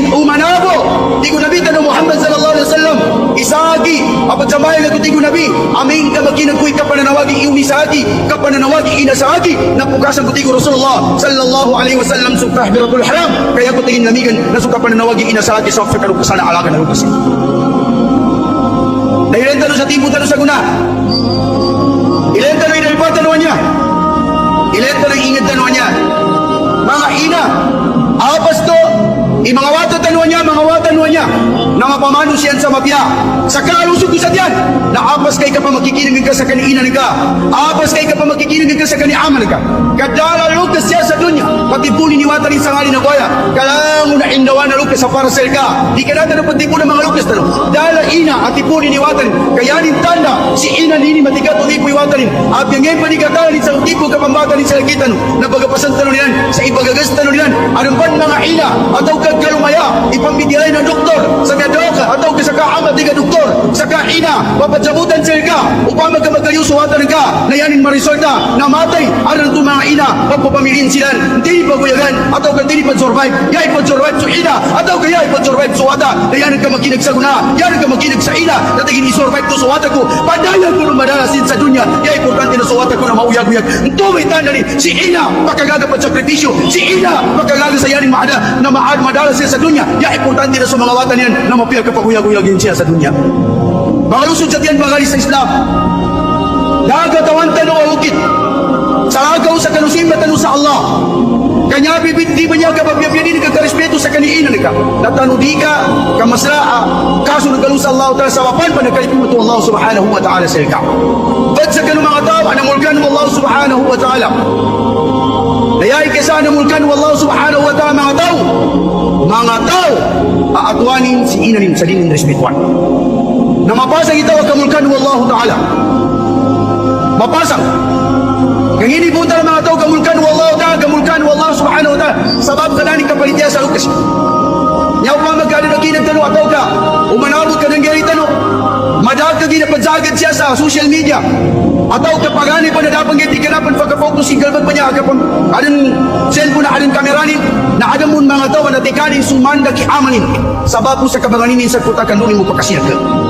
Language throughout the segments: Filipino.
din umanabo ti nabi tanu Muhammad sallallahu alaihi wasallam isagi apatsamay na ti nabi amin ka maginagkuy ka pananawagi iuni sa agi ka pananawagi ina sa agi ko ti Rasulullah sallallahu alaihi wasallam sukah biratul haram kaya ko tingin namigan na suka pananawagi ina sa agi sa fekalo kasana alaga na lukas Dahilan talo sa tibo talo sa guna. Ilan talo inalipatan naman niya. Ilan talo ingad na niya. Mga ina, apas i mga wata tanuan niya, mga wata niya, na mapamano siyan sa mapya. Sa kalusog ko sa diyan, na apas kay ka pa makikinig ka sa kaniinan ka. Apas kay ka pa makikinig ka sa kaniaman ka. Kadala lukas siya sa dunya, pati puli ni wata rin sa ngali na goya. Kalango na indawa na lukas sa parasel ka. Di ka natin pati po ng mga lukas talo. Dala ina at ipuli ni watan, kayanin tanda, si ina nini matigato di po iwatanin. At yung ngayon panikatalan sa tipo kapambatan ni sa lagitan, na bagapasan nilan, anong ban mga ina, ataw kag kalumaya, ipambidiray ng doktor, sa kadoka, kaina, papatsabutan sila ka, upang magkamagayo suwatan ka, na yanin marisolta, namatay, aran to mga ina, pagpapamilin sila, hindi paguyagan, ataw ka hindi pag-survive, yay pag-survive sa ina, ataw ka yay pag-survive sa wata, na yanin ka makinig sa guna, yanin ka makinig sa ina, na tingin i-survive to sa wata ko, padayan ko ng madalasin sa dunya, yay importante na sa wata ko na mauyag-uyag, tanda ni, si ina, makagaga pa sakripisyo, si ina, makagaga sa yanin maada, na maad madalas siya sa dunya, yay importante na sa mga wata niyan, na mapiyag ka pag-uyag-uyagin siya sa dunya. Mga lusod sa tiyan, mga sa Islam, Nagatawan tanong ang ukit. Sa kanusim na tanong sa Allah. Kanya bibit di ba niya kapapyapiyanin ka karespeto sa kaniinan ka. Natano di ka, kamasraa, kaso nagkalong sa Allah ta'ala sa wapan pa nagkalimuto Allah subhanahu wa ta'ala sa ikaw. Ba't sa kanong mga tao, anamulkan mo Allah subhanahu wa ta'ala. Nayay kaysa anamulkan mo Allah subhanahu wa ta'ala mga tao. Mga tao, aatwanin si inanin sa dinin respetuan. Na mapasang ito ang kamulkan mo Allah ta'ala mapasang. Kang ini punta ng mga tao kamulkan wallahu ta'ala kamulkan wallahu subhanahu wa ta'ala. Sabab ka naning kapalitya sa lukas. Nyaw pa magkano na ginagtano ataw ka umanabot ka ng gari tano madag ka ginapadsagad siya sa social media. Ataw ka pagani pa na dapat giti ka napan pagka-focus single pa niya ka pang anong cellphone na anong kamera ni. Na adam mo mga tao na tikanin sumanda ki amanin sabab mo sa kabanganinin sa kutakan mo pagkasiyag ka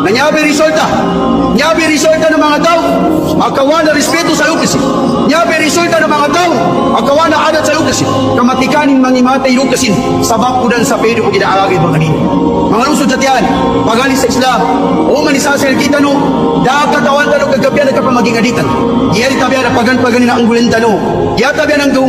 na nyabi resulta. Nyabi resulta ng mga tao, akawa na respeto sa lukas. Nyabi resulta ng mga tao, akawa na adat sa lukas. Kamatikanin mangimatay lukasin, sabab ko dan sa pwede ko ginaalagay mga kanino. Mga lusod sa tiyan, pagalis sa Islam, o manisasal kita no, dakatawan talo kagabyan na kapamaging aditan. Iyari tabiyan na pagan-paganin ang gulin tano. Iyatabiyan ang gawang